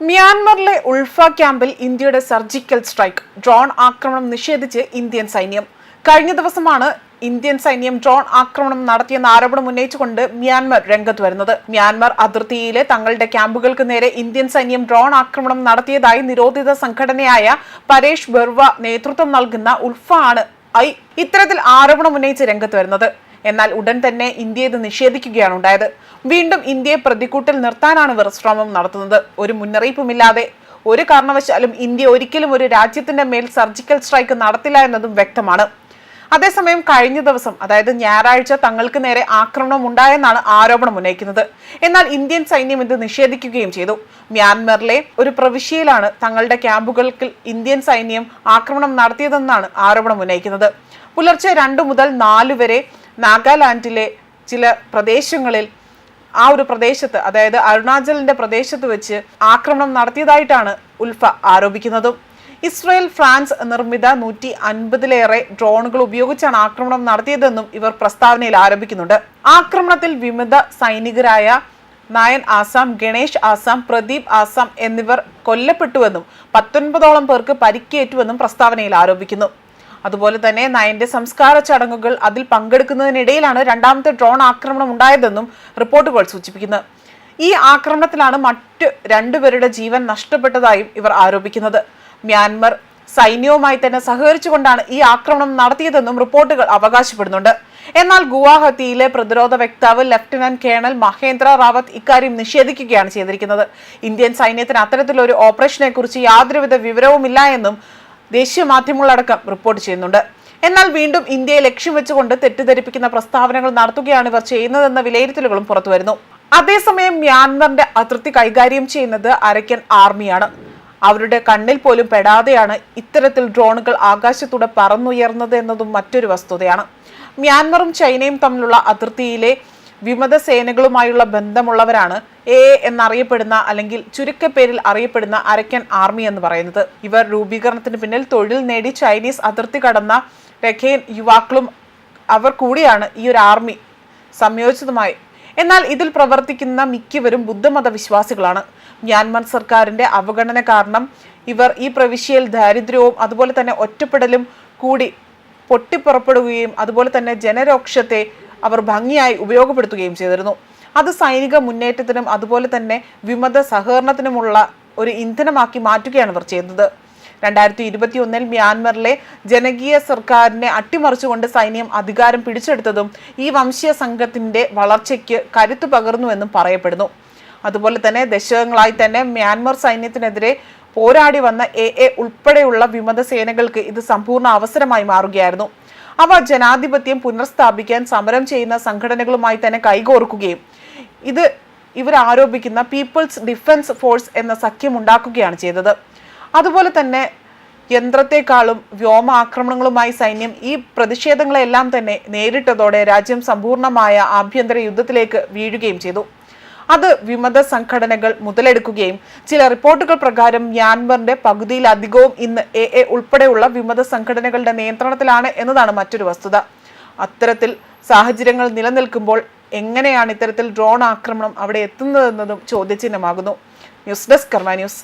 മ്യാൻമറിലെ ഉൾഫ ക്യാമ്പിൽ ഇന്ത്യയുടെ surgical strike. Drone ആക്രമണം നിഷേധിച്ച് ഇന്ത്യൻ സൈന്യം. കഴിഞ്ഞ ദിവസമാണ് ഇന്ത്യൻ സൈന്യം ഡ്രോൺ ആക്രമണം നടത്തിയെന്ന ആരോപണം ഉന്നയിച്ചുകൊണ്ട് മ്യാൻമർ രംഗത്ത് വരുന്നത്. മ്യാൻമർ അതിർത്തിയിലെ തങ്ങളുടെ ക്യാമ്പുകൾക്ക് നേരെ ഇന്ത്യൻ സൈന്യം ഡ്രോൺ ആക്രമണം നടത്തിയതായി നിരോധിത സംഘടനയായ പരേഷ് ബെർവ നേതൃത്വം നൽകുന്ന ഉൾഫ ആണ് ഐ. ഇത്തരത്തിൽ ആരോപണം ഉന്നയിച്ച് രംഗത്ത് വരുന്നത്. എന്നാൽ ഉടൻ തന്നെ ഇന്ത്യ ഇത് നിഷേധിക്കുകയാണ് ഉണ്ടായത്. വീണ്ടും ഇന്ത്യയെ പ്രതിക്കൂട്ടിൽ നിർത്താനാണ് ഇവർ ശ്രമം നടത്തുന്നത്. ഒരു മുന്നറിയിപ്പുമില്ലാതെ ഒരു കാരണവശാലും ഇന്ത്യ ഒരിക്കലും ഒരു രാജ്യത്തിന്റെ മേൽ സർജിക്കൽ സ്ട്രൈക്ക് നടത്തില്ല എന്നതും വ്യക്തമാണ്. അതേസമയം കഴിഞ്ഞ ദിവസം അതായത് ഞായറാഴ്ച തങ്ങൾക്ക് നേരെ ആക്രമണം ഉണ്ടായെന്നാണ് ആരോപണം ഉന്നയിക്കുന്നത്. എന്നാൽ ഇന്ത്യൻ സൈന്യം ഇത് നിഷേധിക്കുകയും ചെയ്തു. മ്യാൻമറിലെ ഒരു പ്രവിശ്യയിലാണ് തങ്ങളുടെ ക്യാമ്പുകൾക്ക് ഇന്ത്യൻ സൈന്യം ആക്രമണം നടത്തിയതെന്നാണ് ആരോപണം ഉന്നയിക്കുന്നത്. പുലർച്ചെ രണ്ടു മുതൽ നാലു വരെ നാഗാലാൻഡിലെ ചില പ്രദേശങ്ങളിൽ ആ ഒരു പ്രദേശത്ത് അതായത് അരുണാചലിന്റെ പ്രദേശത്ത് വെച്ച് ആക്രമണം നടത്തിയതായിട്ടാണ് ഉൽഫ ആരോപിക്കുന്നതും. ഇസ്രയേൽ ഫ്രാൻസ് നിർമ്മിത നൂറ്റി അൻപതിലേറെ ഡ്രോണുകൾ ഉപയോഗിച്ചാണ് ആക്രമണം നടത്തിയതെന്നും ഇവർ പ്രസ്താവനയിൽ ആരോപിക്കുന്നുണ്ട്. ആക്രമണത്തിൽ വിമത സൈനികരായ നായൻ ആസാം ഗണേഷ് ആസാം പ്രദീപ് ആസാം എന്നിവർ കൊല്ലപ്പെട്ടുവെന്നും പത്തൊൻപതോളം പേർക്ക് പരിക്കേറ്റുവെന്നും പ്രസ്താവനയിൽ ആരോപിക്കുന്നു. അതുപോലെ തന്നെ നയന്റെ സംസ്കാര ചടങ്ങുകൾ അതിൽ പങ്കെടുക്കുന്നതിനിടയിലാണ് രണ്ടാമത്തെ ഡ്രോൺ ആക്രമണം ഉണ്ടായതെന്നും റിപ്പോർട്ടുകൾ സൂചിപ്പിക്കുന്നത് ഈ ആക്രമണത്തിലാണ് മറ്റ് രണ്ടുപേരുടെ ജീവൻ നഷ്ടപ്പെട്ടതായും ഇവർ ആരോപിക്കുന്നത്. മ്യാൻമർ സൈന്യവുമായി തന്നെ സഹകരിച്ചുകൊണ്ടാണ് ഈ ആക്രമണം നടത്തിയതെന്നും റിപ്പോർട്ടുകൾ അവകാശപ്പെടുന്നുണ്ട്. എന്നാൽ ഗുവാഹത്തിയിലെ പ്രതിരോധ വക്താവ് ലഫ്റ്റനന്റ് കേണൽ മഹേന്ദ്ര റാവത്ത് ഇക്കാര്യം നിഷേധിക്കുകയാണ് ചെയ്തിരിക്കുന്നത്. ഇന്ത്യൻ സൈന്യത്തിന് അത്തരത്തിലൊരു ഓപ്പറേഷനെ കുറിച്ച് യാതൊരുവിധ വിവരവുമില്ല എന്നും ദേശീയ മാധ്യമങ്ങളടക്കം റിപ്പോർട്ട് ചെയ്യുന്നുണ്ട്. എന്നാൽ വീണ്ടും ഇന്ത്യയെ ലക്ഷ്യം വെച്ചുകൊണ്ട് തെറ്റിദ്ധരിപ്പിക്കുന്ന പ്രസ്താവനകൾ നടത്തുകയാണ് ഇവർ ചെയ്യുന്നതെന്ന വിലയിരുത്തലുകളും പുറത്തുവരുന്നു. അതേസമയം മ്യാൻമറിന്റെ അതിർത്തി കൈകാര്യം ചെയ്യുന്നത് അരക്കൻ ആർമിയാണ്. അവരുടെ കണ്ണിൽ പോലും പെടാതെയാണ് ഇത്തരത്തിൽ ഡ്രോണുകൾ ആകാശത്തൂടെ പറന്നുയർന്നത് എന്നതും മറ്റൊരു വസ്തുതയാണ്. മ്യാൻമറും ചൈനയും തമ്മിലുള്ള അതിർത്തിയിലെ വിമത സേനകളുമായുള്ള ബന്ധമുള്ളവരാണ് എ എന്നറിയപ്പെടുന്ന അല്ലെങ്കിൽ ചുരുക്കപ്പേരിൽ അറിയപ്പെടുന്ന അരക്കൻ ആർമി എന്ന് പറയുന്നത്. ഇവർ രൂപീകരണത്തിന് പിന്നിൽ തൊഴിൽ നേടി ചൈനീസ് അതിർത്തി കടന്ന രഖേൻ യുവാക്കളും അവർ കൂടിയാണ് ഈ ഒരു ആർമി സംയോജിതമായി. എന്നാൽ ഇതിൽ പ്രവർത്തിക്കുന്ന മിക്കവരും ബുദ്ധമത വിശ്വാസികളാണ് മ്യാൻമർ സർക്കാരിന്റെ അവഗണന കാരണം ഇവർ ഈ പ്രവിശ്യയിൽ ദാരിദ്ര്യവും അതുപോലെ തന്നെ ഒറ്റപ്പെടലും കൂടി പൊട്ടിപ്പുറപ്പെടുകയും അതുപോലെ തന്നെ ജനരോക്ഷത്തെ അവർ ഭംഗിയായി ഉപയോഗപ്പെടുത്തുകയും ചെയ്തിരുന്നു. അത് സൈനിക മുന്നേറ്റത്തിനും അതുപോലെ തന്നെ വിമത സഹകരണത്തിനുമുള്ള ഒരു ഇന്ധനമാക്കി മാറ്റുകയാണ് ഇവർ ചെയ്യുന്നത് രണ്ടായിരത്തി ഇരുപത്തി ഒന്നിൽ മ്യാൻമറിലെ ജനകീയ സർക്കാരിനെ അട്ടിമറിച്ചുകൊണ്ട് സൈന്യം അധികാരം പിടിച്ചെടുത്തതും ഈ വംശീയ സംഘത്തിന്റെ വളർച്ചയ്ക്ക് കരുത്തു പകർന്നുവെന്നും പറയപ്പെടുന്നു. അതുപോലെ തന്നെ ദശകങ്ങളായി തന്നെ മ്യാൻമർ സൈന്യത്തിനെതിരെ പോരാടി വന്ന എ എ ഉൾപ്പെടെയുള്ള വിമത സേനകൾക്ക് ഇത് സമ്പൂർണ അവസരമായി മാറുകയായിരുന്നു. അവ ജനാധിപത്യം പുനഃസ്ഥാപിക്കാൻ സമരം ചെയ്യുന്ന സംഘടനകളുമായി തന്നെ കൈകോർക്കുകയും ഇത് ഇവർ ആരോപിക്കുന്ന പീപ്പിൾസ് ഡിഫൻസ് ഫോഴ്സ് എന്ന സഖ്യം ഉണ്ടാക്കുകയാണ് ചെയ്തത്. അതുപോലെ തന്നെ യന്ത്രത്തെക്കാളും വ്യോമ ആക്രമണങ്ങളുമായി സൈന്യം ഈ പ്രതിഷേധങ്ങളെല്ലാം തന്നെ നേരിട്ടതോടെ രാജ്യം സമ്പൂർണമായ ആഭ്യന്തര യുദ്ധത്തിലേക്ക് വീഴുകയും ചെയ്തു. അത് വിമത സംഘടനകൾ മുതലെടുക്കുകയും ചില റിപ്പോർട്ടുകൾ പ്രകാരം മ്യാൻമറിന്റെ പകുതിയിലധികവും ഇന്ന് എ എ ഉൾപ്പെടെയുള്ള വിമത സംഘടനകളുടെ നിയന്ത്രണത്തിലാണ് എന്നതാണ് മറ്റൊരു വസ്തുത. അത്തരത്തിൽ സാഹചര്യങ്ങൾ നിലനിൽക്കുമ്പോൾ എങ്ങനെയാണ് ഇത്തരത്തിൽ ഡ്രോൺ ആക്രമണം അവിടെ എത്തുന്നതെന്നതും ചോദ്യചിഹ്നമാകുന്നു. News desk Karma news.